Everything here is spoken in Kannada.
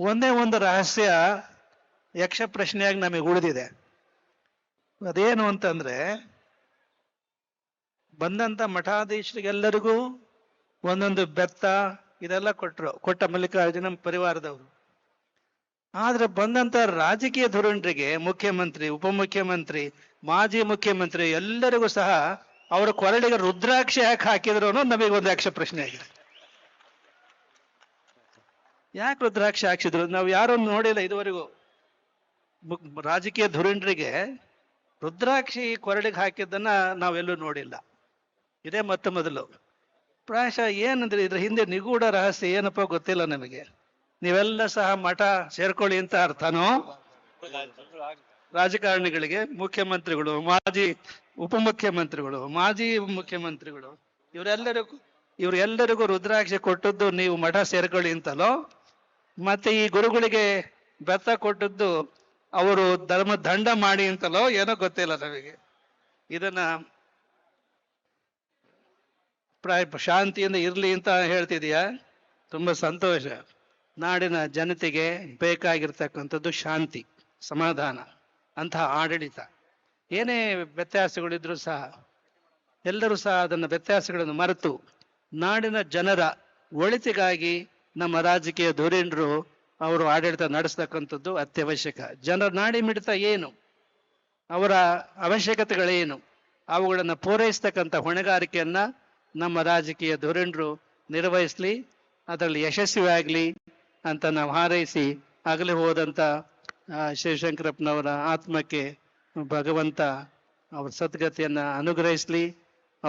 ಒಂದೇ ಒಂದು ರಹಸ್ಯ ಯಕ್ಷ ಪ್ರಶ್ನೆಯಾಗಿ ನಮಗೆ ಉಳಿದಿದೆ. ಅದೇನು ಅಂತಂದ್ರೆ, ಬಂದಂತ ಮಠಾಧೀಶರಿಗೆಲ್ಲರಿಗೂ ಒಂದೊಂದು ಬೆತ್ತ ಇದೆಲ್ಲ ಕೊಟ್ಟರು ಕೊಟ್ಟ ಮಲ್ಲಿಕಾರ್ಜುನ ಪರಿವಾರದವರು. ಆದ್ರೆ ಬಂದಂತ ರಾಜಕೀಯ ಧುರೀಣರಿಗೆ ಮುಖ್ಯಮಂತ್ರಿ, ಉಪಮುಖ್ಯಮಂತ್ರಿ, ಮಾಜಿ ಮುಖ್ಯಮಂತ್ರಿ ಎಲ್ಲರಿಗೂ ಸಹ ಅವರ ಕೊರಳಿಗೆ ರುದ್ರಾಕ್ಷಿ ಯಾಕೆ ಹಾಕಿದ್ರು ಅನ್ನೋದು ನಮಗೆ ಒಂದು ಯಕ್ಷ ಪ್ರಶ್ನೆ ಆಗಿದೆ ಯಾಕೆ ರುದ್ರಾಕ್ಷ ಹಾಕ್ಸಿದ್ರು? ನಾವು ಯಾರು ನೋಡಿಲ್ಲ ಇದುವರೆಗೂ. ರಾಜಕೀಯ ಧುರೀಣರಿಗೆ ರುದ್ರಾಕ್ಷಿ ಕೊರಳಿಗೆ ಹಾಕಿದ್ದನ್ನ ನಾವೆಲ್ಲೂ ನೋಡಿಲ್ಲ. ಇದೇ ಮೊತ್ತ ಮೊದಲು. ಪ್ರಾಯಶಃ ಏನಂದ್ರೆ ಇದ್ರ ಹಿಂದೆ ನಿಗೂಢ ರಹಸ್ಯ ಏನಪ್ಪ ಗೊತ್ತಿಲ್ಲ ನಮಗೆ. ನೀವೆಲ್ಲ ಸಹ ಮಠ ಸೇರ್ಕೊಳ್ಳಿ ಅಂತ ಅರ್ಥನೋ? ರಾಜಕಾರಣಿಗಳಿಗೆ, ಮುಖ್ಯಮಂತ್ರಿಗಳು, ಮಾಜಿ ಉಪಮುಖ್ಯಮಂತ್ರಿಗಳು, ಮಾಜಿ ಮುಖ್ಯಮಂತ್ರಿಗಳು, ಇವರೆಲ್ಲರಿಗೂ ಇವರೆಲ್ಲರಿಗೂ ರುದ್ರಾಕ್ಷಿ ಕೊಟ್ಟದ್ದು ನೀವು ಮಠ ಸೇರ್ಕೊಳ್ಳಿ ಅಂತಲೋ? ಮತ್ತೆ ಈ ಗುರುಗಳಿಗೆ ಬೆತ್ತ ಕೊಟ್ಟದ್ದು ಅವರು ಧರ್ಮ ದಂಡ ಮಾಡಿ ಅಂತಲೋ ಏನೋ ಗೊತ್ತಿಲ್ಲ ನಮಗೆ. ಇದನ್ನ ಪ್ರಾಯ ಶಾಂತಿಯಿಂದ ಇರ್ಲಿ ಅಂತ ಹೇಳ್ತಿದೀಯಾ? ತುಂಬಾ ಸಂತೋಷ. ನಾಡಿನ ಜನತೆಗೆ ಬೇಕಾಗಿರ್ತಕ್ಕಂಥದ್ದು ಶಾಂತಿ, ಸಮಾಧಾನ, ಅಂತಹ ಆಡಳಿತ. ಏನೇ ವ್ಯತ್ಯಾಸಗಳಿದ್ರು ಸಹ, ಎಲ್ಲರೂ ಸಹ ಅದನ್ನ ವ್ಯತ್ಯಾಸಗಳನ್ನು ಮರೆತು ನಾಡಿನ ಜನರ ಒಳಿತಿಗಾಗಿ ನಮ್ಮ ರಾಜಕೀಯ ಧುರೀಣರು ಅವರು ಆಡಳಿತ ನಡೆಸ್ತಕ್ಕಂಥದ್ದು ಅತ್ಯವಶ್ಯಕ. ಜನರ ನಾಡಿ ಮಿಡಿತ ಏನು? ಅವರ ಅವಶ್ಯಕತೆಗಳೇನು ಅವುಗಳನ್ನು ಪೂರೈಸ್ತಕ್ಕಂಥ ಹೊಣೆಗಾರಿಕೆಯನ್ನ ನಮ್ಮ ರಾಜಕೀಯ ಧುರೀಣರು ನಿರ್ವಹಿಸ್ಲಿ ಅದರಲ್ಲಿ ಯಶಸ್ವಿಯಾಗಲಿ ಅಂತ ನಾವು ಹಾರೈಸಿ ಆಗಲೇ ಹೋದಂತ ಆ, ಶಿವಶಂಕರಪ್ಪನವರ ಆತ್ಮಕ್ಕೆ ಭಗವಂತ ಅವ್ರ ಸದ್ಗತಿಯನ್ನು ಅನುಗ್ರಹಿಸ್ಲಿ.